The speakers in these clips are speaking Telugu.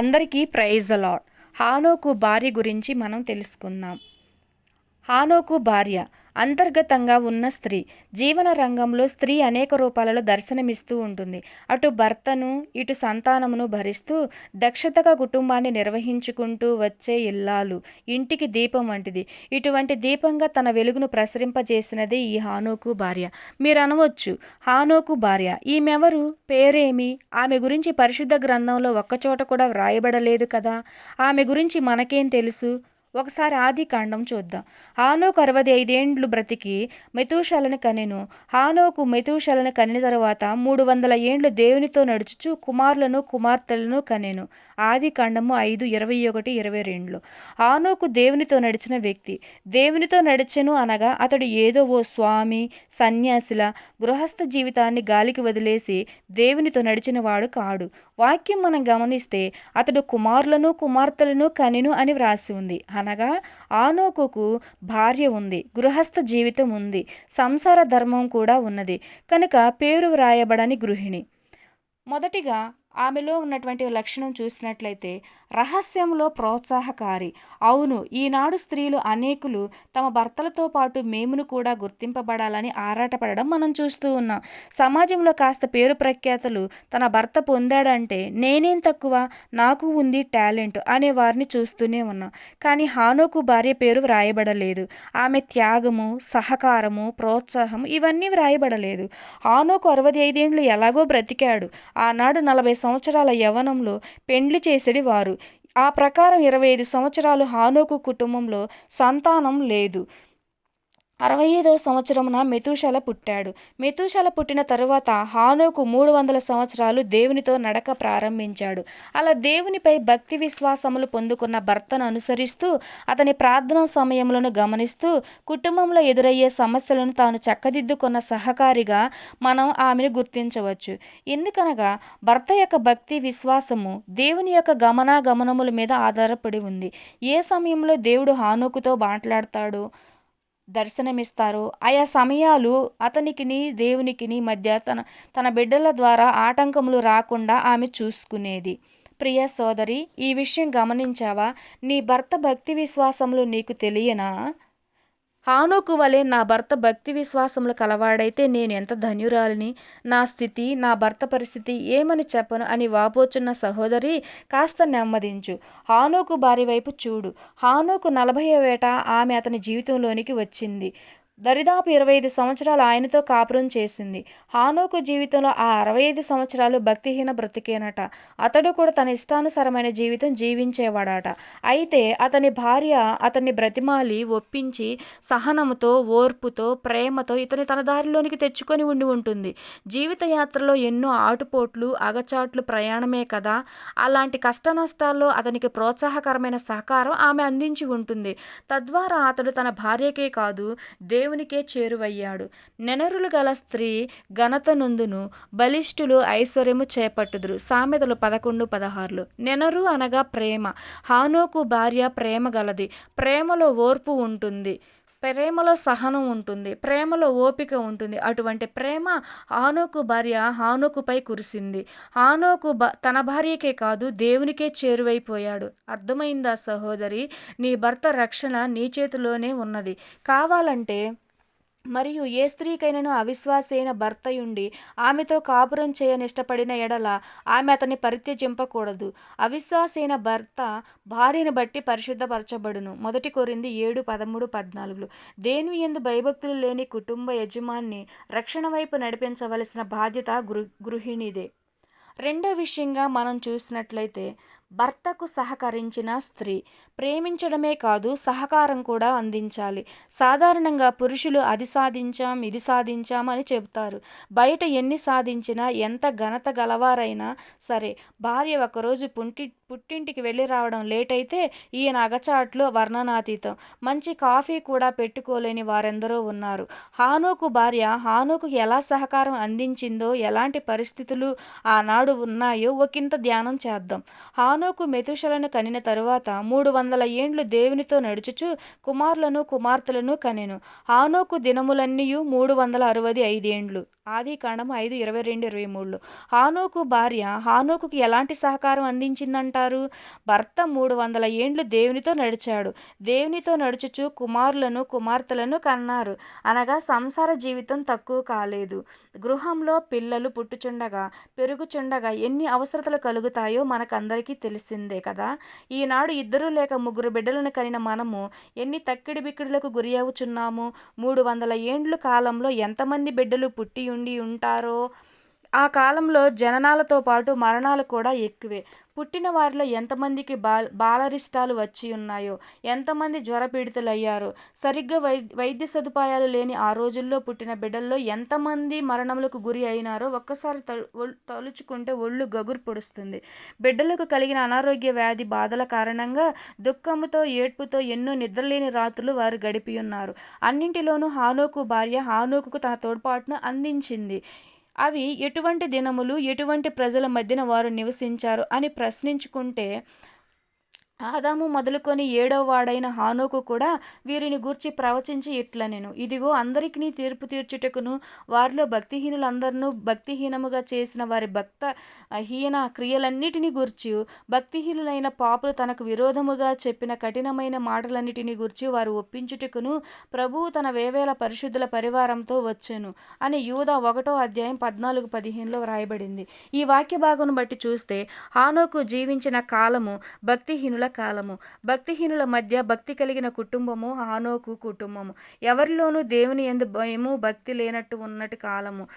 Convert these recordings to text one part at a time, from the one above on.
అందరికీ ప్రైజ్ ద లాడ్ హానోకు భార్య గురించి మనం తెలుసుకుందాం. హానోకు భార్య అంతర్గతంగా ఉన్న స్త్రీ. జీవన రంగంలో స్త్రీ అనేక రూపాలలో దర్శనమిస్తూ ఉంటుంది. అటు భర్తను ఇటు సంతానమును భరిస్తూ దక్షతగా కుటుంబాన్ని నిర్వహించుకుంటూ వచ్చే ఇల్లాలు ఇంటికి దీపం వంటిది. ఇటువంటి దీపంగా తన వెలుగును ప్రసరింపజేసినదే ఈ హానోకు భార్య. మీరు అనవచ్చు హానోకు భార్య. ఈమెవరు? పేరేమి? ఆమె గురించి పరిశుద్ధ గ్రంథంలో ఒక్కచోట కూడా వ్రాయబడలేదు కదా? ఆమె గురించి మనకేం తెలుసు? ఒకసారి ఆది కాండం చూద్దాం. హానోకు అరవై ఐదేండ్లు బ్రతికి మెతూషలను కనెను. హానోకు మెతూషలను కనిన తర్వాత మూడు వందల ఏండ్లు దేవునితో నడుచుచు కుమారులను కుమార్తెలను కనెను. ఆది కాండము ఐదు ఇరవై ఒకటి ఇరవై రెండులో హానోకు దేవునితో నడిచిన వ్యక్తి. దేవునితో నడిచెను అనగా అతడు ఏదో ఓ స్వామి సన్యాసిల గృహస్థ జీవితాన్ని గాలికి వదిలేసి దేవునితో నడిచిన వాడు కాడు. వాక్యం మనం గమనిస్తే అతడు కుమారులను కుమార్తెలను కనెను అని వ్రాసి ఉంది. అనగా ఆనోకుకు భార్య ఉంది గృహస్థ జీవితం ఉంది సంసార ధర్మం కూడా ఉన్నది. కనుక పేరు వ్రాయబడని గృహిణి. మొదటిగా ఆమెలో ఉన్నటువంటి లక్షణం చూసినట్లయితే రహస్యంలో ప్రోత్సాహకారి. అవును ఈనాడు స్త్రీలు అనేకులు తమ భర్తలతో పాటు మేమును కూడా గుర్తింపబడాలని ఆరాటపడడం మనం చూస్తూ ఉన్నాం. సమాజంలో కాస్త పేరు ప్రఖ్యాతలు తన భర్త పొందాడంటే నేనేం తక్కువ? నాకు ఉంది టాలెంట్ అనే వారిని చూస్తూనే ఉన్నాం. కానీ హానోకు భార్య పేరు వ్రాయబడలేదు. ఆమె త్యాగము సహకారము ప్రోత్సాహం ఇవన్నీ వ్రాయబడలేదు. హానోకు అరవై ఐదేండ్లు ఎలాగో బ్రతికాడు. ఆనాడు నలభై సంవత్సరాల యవనంలో పెండ్లి చేసేది వారు. ఆ ప్రకారం ఇరవై ఐదు సంవత్సరాలు హానోకు కుటుంబంలో సంతానం లేదు. అరవై ఐదవ సంవత్సరమున మెతూషల పుట్టాడు. మెతూషల పుట్టిన తరువాత హానోకు మూడు వందల సంవత్సరాలు దేవునితో నడక ప్రారంభించాడు. అలా దేవునిపై భక్తి విశ్వాసములు పొందుకున్న భర్తను అనుసరిస్తూ అతని ప్రార్థనా సమయములను గమనిస్తూ కుటుంబంలో ఎదురయ్యే సమస్యలను తాను చక్కదిద్దుకున్న సహకారిగా మనం ఆమెను గుర్తించవచ్చు. ఎందుకనగా భర్త యొక్క భక్తి విశ్వాసము దేవుని యొక్క గమనాగమనముల మీద ఆధారపడి ఉంది. ఏ సమయంలో దేవుడు హానోకుతో మాట్లాడతాడో? దర్శనమిస్తారు. ఆయా సమయాలు అతనికిని దేవునికిని మధ్య తన తన బిడ్డల ద్వారా ఆటంకములు రాకుండా ఆమె చూసుకునేది. ప్రియ సోదరి ఈ విషయం గమనించావా? నీ భర్త భక్తి విశ్వాసములు నీకు తెలియనా? హానోకు వలె నా భర్త భక్తి విశ్వాసములు కలవాడైతే నేను ఎంత ధన్యురాలిని నా స్థితి నా భర్త పరిస్థితి ఏమని చెప్పను అని వాపోచున్న సహోదరి కాస్త నెమ్మదించు. హానోకు భార్య వైపు చూడు. హానోకు నలభై వేట ఆమె అతని జీవితంలోనికి వచ్చింది. దరిదాపు ఇరవై ఐదు సంవత్సరాలు ఆయనతో కాపురం చేసింది. హానోకు జీవితంలో ఆ అరవై ఐదు సంవత్సరాలు భక్తిహీన బ్రతికేనట. అతడు కూడా తన ఇష్టానుసారమైన జీవితం జీవించేవాడట. అయితే అతని భార్య అతన్ని బ్రతిమాలి ఒప్పించి సహనముతో ఓర్పుతో ప్రేమతో ఇతని తన దారిలోనికి తెచ్చుకొని ఉండి ఉంటుంది. జీవిత యాత్రలో ఎన్నో ఆటుపోట్లు అగచాట్లు ప్రయాణమే కదా. అలాంటి కష్ట నష్టాల్లో అతనికి ప్రోత్సాహకరమైన సహకారం ఆమె అందించి ఉంటుంది. తద్వారా అతడు తన భార్యకే కాదు దేవునికే చేరువయ్యాడు. నెనరులు గల స్త్రీ ఘనత నుందును బలిష్ఠులు ఐశ్వర్యము చేపట్టుదురు. సామెతలు పదకొండు పదహారులు. నెనరు అనగా ప్రేమ. హానోకు భార్య ప్రేమ గలది. ప్రేమలో ఓర్పు ఉంటుంది. ప్రేమలో సహనం ఉంటుంది ప్రేమలో ఓపిక ఉంటుంది. అటువంటి ప్రేమ హానోకు భార్య హానోకుపై కురిసింది. హానోకు తన భార్యకే కాదు దేవునికే చేరువైపోయాడు. అర్థమైందా సహోదరి? నీ భర్త రక్షణ నీ చేతిలోనే ఉన్నది. కావాలంటే మరియు ఏ స్త్రీకైనను అవిశ్వాసైన భర్తయుండి ఆమెతో కాపురం చేయనిష్టపడిన ఎడల ఆమె అతన్ని పరిత్యజింపకూడదు. అవిశ్వాసైన భర్త భార్యను బట్టి పరిశుద్ధపరచబడును. మొదటి కొరింది ఏడు పదమూడు పద్నాలుగులు. దేని ఎందు భయభక్తులు లేని కుటుంబ యజమాన్ని రక్షణ వైపు నడిపించవలసిన బాధ్యత గృ గృహిణిదే. రెండో విషయంగా మనం చూసినట్లయితే భర్తకు సహకరించిన స్త్రీ. ప్రేమించడమే కాదు సహకారం కూడా అందించాలి. సాధారణంగా పురుషులు అది సాధించాం ఇది సాధించాం అని చెబుతారు. బయట ఎన్ని సాధించినా ఎంత ఘనత గలవారైనా సరే భార్య ఒకరోజు పుంటి పుట్టింటికి వెళ్ళి రావడం లేట్ అయితే ఈయన అగచాట్లు వర్ణనాతీతం. మంచి కాఫీ కూడా పెట్టుకోలేని వారెందరో ఉన్నారు. హానోకు భార్య హానోకు ఎలా సహకారం అందించిందో ఎలాంటి పరిస్థితులు ఆనాడు ఉన్నాయో ఒకంత ధ్యానం చేద్దాం. హాను హానోకు మెతుషలను కనిన తరువాత మూడు వందల ఏండ్లు దేవునితో నడుచుచు కుమారులను కుమార్తెలను కనెను. ఆనోకు దినములన్నీయు మూడు వందల అరవై ఐదేండ్లు ఆది కాండము ఐదు ఇరవై రెండు ఇరవై మూడులో హానోకు భార్య హానోకు ఎలాంటి సహకారం అందించిందంటారు? భర్త మూడు వందల ఏండ్లు దేవునితో నడిచాడు. దేవునితో నడుచుచు కుమారులను కుమార్తెలను కన్నారు. అనగా సంసార జీవితం తక్కువ కాలేదు. గృహంలో పిల్లలు పుట్టుచుండగా పెరుగుచుండగా ఎన్ని అవసరతలు కలుగుతాయో మనకందరికీ తెలిసిందే కదా. ఈనాడు ఇద్దరు లేక ముగ్గురు బిడ్డలను కనిన మనము ఎన్ని తక్కిడి బిక్కిడులకు గురి అవుచున్నాము? మూడు వందల ఏండ్ల కాలంలో ఎంతమంది బిడ్డలు పుట్టి ఉండి ఉంటారో? ఆ కాలంలో జననాలతో పాటు మరణాలు కూడా ఎక్కువే. పుట్టిన వారిలో ఎంతమందికి బాల్ బాలరిష్టాలు వచ్చి ఉన్నాయో ఎంతమంది జ్వరపీడితులయ్యారో సరిగ్గా వై వైద్య సదుపాయాలు లేని ఆ రోజుల్లో పుట్టిన బిడ్డల్లో ఎంతమంది మరణములకు గురి అయినారో ఒక్కసారి తలుచుకుంటే ఒళ్ళు గగురు పొడుస్తుంది. బిడ్డలకు కలిగిన అనారోగ్య వ్యాధి బాధల కారణంగా దుఃఖముతో ఏడ్పుతో ఎన్నో నిద్రలేని రాత్రులు వారు గడిపి ఉన్నారు అన్నింటిలోనూ హానోకు భార్య హానోకు తన తోడ్పాటును అందించింది. అవి ఎటువంటి దినములు ఎటువంటి ప్రజల మధ్యన వారు నివసించారు అని ప్రశ్నించుకుంటే ఆదాము మొదలుకొని ఏడో వాడైన హానోకు కూడా వీరిని గూర్చి ప్రవచించి ఇట్ల నేను ఇదిగో అందరికీ తీర్పు తీర్చుటకును వారిలో భక్తిహీనులందరినూ భక్తిహీనముగా చేసిన వారి భక్త హీన క్రియలన్నిటిని గూర్చి భక్తిహీనులైన పాపులు తనకు విరోధముగా చెప్పిన కఠినమైన మాటలన్నిటిని గూర్చి వారు ఒప్పించుటకును ప్రభువు తన వేవేల పరిశుద్ధుల పరివారంతో వచ్చెను అని యూదా ఒకటో అధ్యాయం పద్నాలుగు పదిహేనులో వ్రాయబడింది. ఈ వాక్య భాగం బట్టి చూస్తే హానోకు జీవించిన కాలము భక్తిహీనుల కాలము. భక్తిహీనుల మధ్య భక్తి కలిగిన కుటుంబము హానోకు కుటుంబము. ఎవరిలోనూ దేవుని ఎందు భయము భక్తి లేనట్టు ఉన్నట్టు కాలము.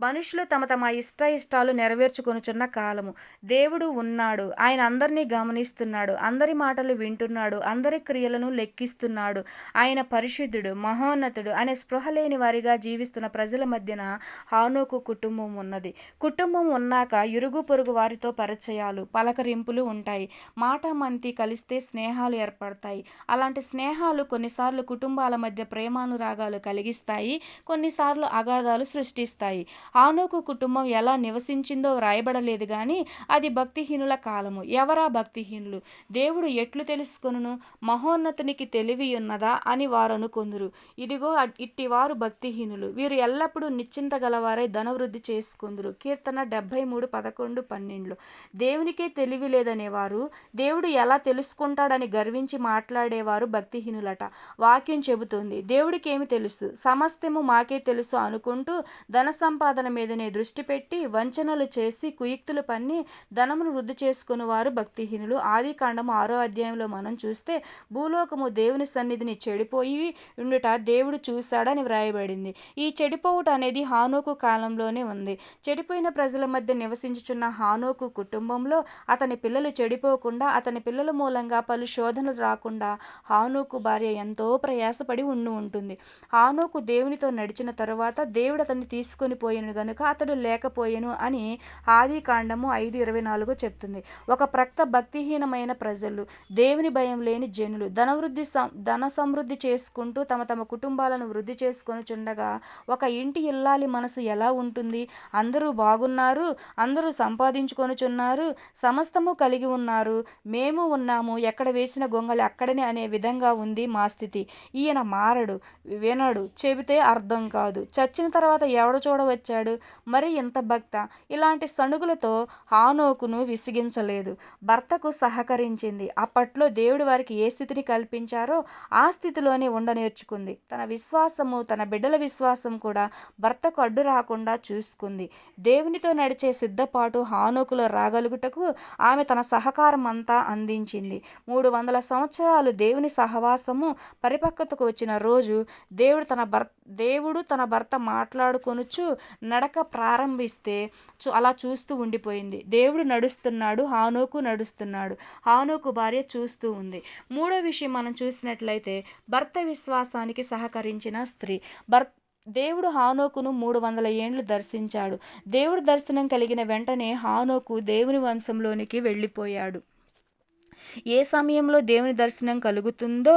మనుషులు తమ తమ ఇష్ట ఇష్టాలు నెరవేర్చుకొనుచున్న కాలము. దేవుడు ఉన్నాడు. ఆయన అందరినీ గమనిస్తున్నాడు. అందరి మాటలు వింటున్నాడు. అందరి క్రియలను లెక్కిస్తున్నాడు. ఆయన పరిశుద్ధుడు మహోన్నతుడు అనే స్పృహ లేని వారిగా జీవిస్తున్న ప్రజల మధ్యన హానోకు కుటుంబం ఉన్నది. కుటుంబం ఉన్నాక ఇరుగు పొరుగు వారితో పరిచయాలు పలకరింపులు ఉంటాయి. మాట మంతి కలిస్తే స్నేహాలు ఏర్పడతాయి. అలాంటి స్నేహాలు కొన్నిసార్లు కుటుంబాల మధ్య ప్రేమానురాగాలు కలిగిస్తాయి. కొన్నిసార్లు అగాధాలు సృష్టిస్తాయి. ఆనోకు కుటుంబం ఎలా నివసించిందో వ్రాయబడలేదు కానీ అది భక్తిహీనుల కాలము. ఎవరా భక్తిహీనులు? దేవుడు ఎట్లు తెలుసుకొను మహోన్నతునికి తెలివి ఉన్నదా అని వారు అనుకొందురు ఇదిగో ఇట్టి ఇట్టివారు భక్తిహీనులు. వీరు ఎల్లప్పుడూ నిశ్చింత గలవారై ధనవృద్ధి చేసుకుందురు. కీర్తన డెబ్బై మూడు పదకొండు పన్నెండులో దేవునికే తెలివి లేదనేవారు దేవుడు ఎలా తెలుసుకుంటాడని గర్వించి మాట్లాడేవారు భక్తిహీనులట. వాక్యం చెబుతోంది. దేవుడికి ఏమి తెలుసు? సమస్తము మాకే తెలుసు అనుకుంటూ ధన సంపాదన మీదనే దృష్టి పెట్టి వంచనలు చేసి కుయుక్తులు పన్ని ధనమును వృద్ధి చేసుకుని వారు భక్తిహీనులు. ఆది కాండము ఆరో అధ్యాయంలో మనం చూస్తే భూలోకము దేవుని సన్నిధిని చెడిపోయి ఉండుట దేవుడు చూశాడని వ్రాయబడింది. ఈ చెడిపోవుట అనేది హానోకు కాలంలోనే ఉంది. చెడిపోయిన ప్రజల మధ్య నివసించుచున్న హానోకు కుటుంబంలో అతని పిల్లలు చెడిపోకుండా అతని పిల్లల మూలంగా పలు శోధనలు రాకుండా హానోకు భార్య ఎంతో ప్రయాసపడి ఉండి ఉంటుంది. హానోకు దేవునితో నడిచిన తరువాత దేవుడు అతన్ని తీసుకొని పోయిన గనుక అతడు లేకపోయేను అని ఆది కాండము ఐదు ఇరవై నాలుగు చెప్తుంది. ఒక ప్రక్త భక్తిహీనమైన ప్రజలు దేవుని భయం లేని జనులు ధనవృద్ధి సం- ధన సమృద్ధి చేసుకుంటూ తమ తమ కుటుంబాలను వృద్ధి చేసుకొని చుండగా ఒక ఇంటి ఇల్లాలి మనసు ఎలా ఉంటుంది? అందరూ బాగున్నారు అందరూ సంపాదించుకొనుచున్నారు సమస్తము కలిగి ఉన్నారు మేము ఉన్నాము ఎక్కడ వేసిన గొంగళి అక్కడనే అనే విధంగా ఉంది మా స్థితి. ఈయన మారడు వినడు చెబితే అర్థం కాదు. చచ్చిన తర్వాత ఎవడ చూడవచ్చాడు? మరి ఇంత భక్త? ఇలాంటి సణుగులతో హానోకును విసిగించలేదు. భర్తకు సహకరించింది. అప్పట్లో దేవుడు వారికి ఏ స్థితిని కల్పించారో ఆ స్థితిలోనే ఉండ నేర్చుకుంది. తన విశ్వాసము తన బిడ్డల విశ్వాసం కూడా భర్తకు అడ్డు రాకుండా చూసుకుంది. దేవునితో నడిచే సిద్ధపాటు హానోకులో రాగలుగుటకు ఆమె తన సహకారం అంతా అందించింది. మూడు వందల సంవత్సరాలు దేవుని సహవాసము పరిపక్వతకు వచ్చిన రోజు దేవుడు తన భర్త దేవుడు తన భర్త మాట్లాడుకొనుచు నడక ప్రారంభిస్తే చూ అలా చూస్తూ ఉండిపోయింది. దేవుడు నడుస్తున్నాడు హానోకు నడుస్తున్నాడు. హానోకు భార్య చూస్తూ ఉంది. మూడో విషయం మనం చూసినట్లయితే భర్త విశ్వాసానికి సహకరించిన స్త్రీ. భర్త దేవుడు హానోకును మూడు వందల ఏండ్లు దర్శించాడు. దేవుడు దర్శనం కలిగిన వెంటనే హానోకు దేవుని వంశంలోనికి వెళ్ళిపోయాడు. ఏ సమయంలో దేవుని దర్శనం కలుగుతుందో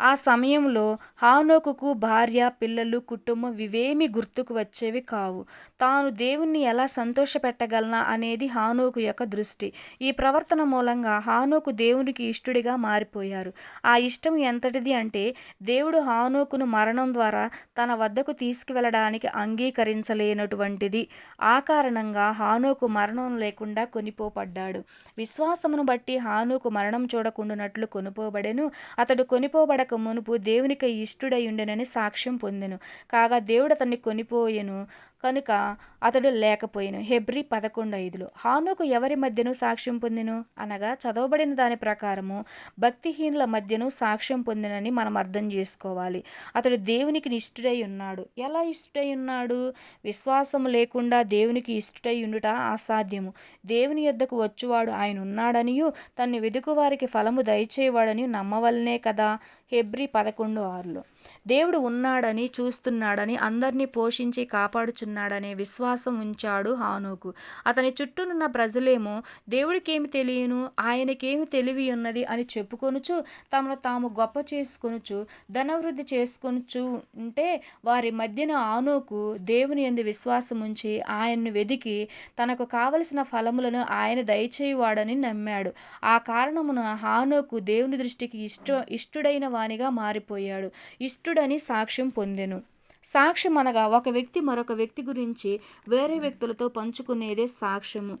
ఆ సమయంలో హానోకుకు భార్య పిల్లలు కుటుంబం ఇవేమీ గుర్తుకు వచ్చేవి కావు. తాను దేవుణ్ణి ఎలా సంతోషపెట్టగలనా అనేది హానోకు యొక్క దృష్టి. ఈ ప్రవర్తన మూలంగా హానోకు దేవునికి ఇష్టుడిగా మారిపోయారు. ఆ ఇష్టం ఎంతటిది అంటే దేవుడు హానోకును మరణం ద్వారా తన వద్దకు తీసుకువెళ్ళడానికి అంగీకరించలేనటువంటిది. ఆ కారణంగా హానోకు మరణం లేకుండా కొనిపోబడ్డాడు విశ్వాసమును బట్టి హానోకు మరణం చూడకుండానట్లు కొనుపోబడెను. అతడు కొనిపోబడక మునుపు దేవునికి ఇష్టుడై ఉండెనని సాక్ష్యం పొందెను. కాగా దేవుడు అతన్ని కొనిపోయెను కనుక అతడు లేకపోయాను. హెబ్రి పదకొండు ఐదులో హానుకు ఎవరి మధ్యను సాక్ష్యం పొందెను? అనగా చదవబడిన దాని ప్రకారము భక్తిహీనుల మధ్యను సాక్ష్యం పొందినని మనం అర్థం చేసుకోవాలి. అతడు దేవునికి ఇష్టుడై ఉన్నాడు. ఎలా ఇష్టుడై ఉన్నాడు? విశ్వాసం లేకుండా దేవునికి ఇష్టుడై ఉండుట అసాధ్యము. దేవుని యొద్దకు వచ్చువాడు ఆయన ఉన్నాడనియు తన్ని వెదుకువారికి ఫలము దయచేవాడని నమ్మవలనే కదా. హెబ్రి పదకొండు ఆరులో. దేవుడు ఉన్నాడని చూస్తున్నాడని అందరినీ పోషించి కాపాడుచున్నాడనే విశ్వాసం ఉంచాడు హానోకు. అతని చుట్టూనున్న ప్రజలేమో దేవుడికేమి తెలియను? ఆయనకేమి తెలివి ఉన్నది? అని చెప్పుకొనుచు తమను తాము గొప్ప చేసుకొనుచు ధనవృద్ధి చేసుకొనుచు ఉంటే వారి మధ్యన ఆనోకు దేవుని ఎందు విశ్వాసం ఉంచి ఆయన్ను వెదికి తనకు కావలసిన ఫలములను ఆయన దయచేయువాడని నమ్మాడు. ఆ కారణమున హానోకు దేవుని దృష్టికి ఇష్ట ఇష్టుడైన వానిగా మారిపోయాడు. ఇష్టుడని సాక్ష్యం పొందెను. సాక్ష్యం అనగా ఒక వ్యక్తి మరొక వ్యక్తి గురించి వేరే వ్యక్తులతో పంచుకునేదే సాక్ష్యము.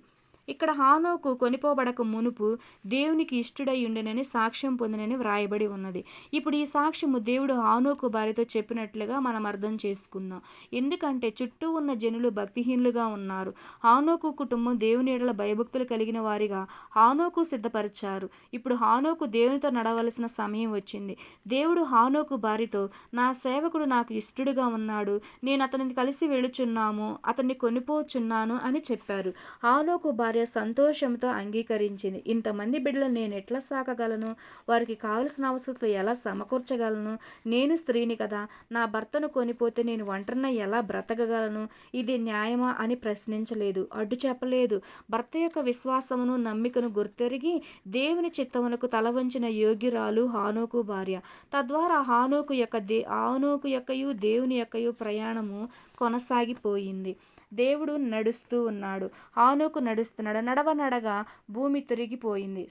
ఇక్కడ హానోకు కొనిపోబడక మునుపు దేవునికి ఇష్టుడై ఉండనని సాక్ష్యం పొందినని వ్రాయబడి ఉన్నది. ఇప్పుడు ఈ సాక్ష్యము దేవుడు హానోకు భార్యతో చెప్పినట్లుగా మనం అర్థం చేసుకుందాం. ఎందుకంటే చుట్టూ ఉన్న జనులు భక్తిహీనులుగా ఉన్నారు. హానోకు కుటుంబం దేవుని ఎడల భయభక్తులు కలిగిన వారిగా హానోకు సిద్ధపరిచారు. ఇప్పుడు హానోకు దేవునితో నడవలసిన సమయం వచ్చింది. దేవుడు హానోకు భార్యతో నా సేవకుడు నాకు ఇష్టడుగా ఉన్నాడు. నేను అతనిని కలిసి వెళుచున్నాము అతన్ని కొనిపోచున్నాను అని చెప్పారు. హానోకు భార్య సంతోషంతో అంగీకరించింది. ఇంతమంది బిడ్డలు నేను ఎట్లా సాకగలను? వారికి కావలసిన అవసరాలు ఎలా సమకూర్చగలను? నేను స్త్రీని కదా నా భర్తను కొనిపోతే నేను ఒంటరిన ఎలా బ్రతకగలను? ఇది న్యాయమా అని ప్రశ్నించలేదు. అడ్డు చెప్పలేదు. భర్త యొక్క విశ్వాసమును నమ్మికను గుర్తెరిగి దేవుని చిత్తమునకు తల వంచిన యోగిరాలు హానోకు భార్య. తద్వారా హానోకు యొక్క దే హానోకు యొక్కయు దేవుని యొక్కయు ప్రయాణము కొనసాగిపోయింది. దేవుడు నడుస్తూ ఉన్నాడు. ఆనుకు నడుస్తున్నాడు. నడవనడగా భూమి తిరిగిపోయింది.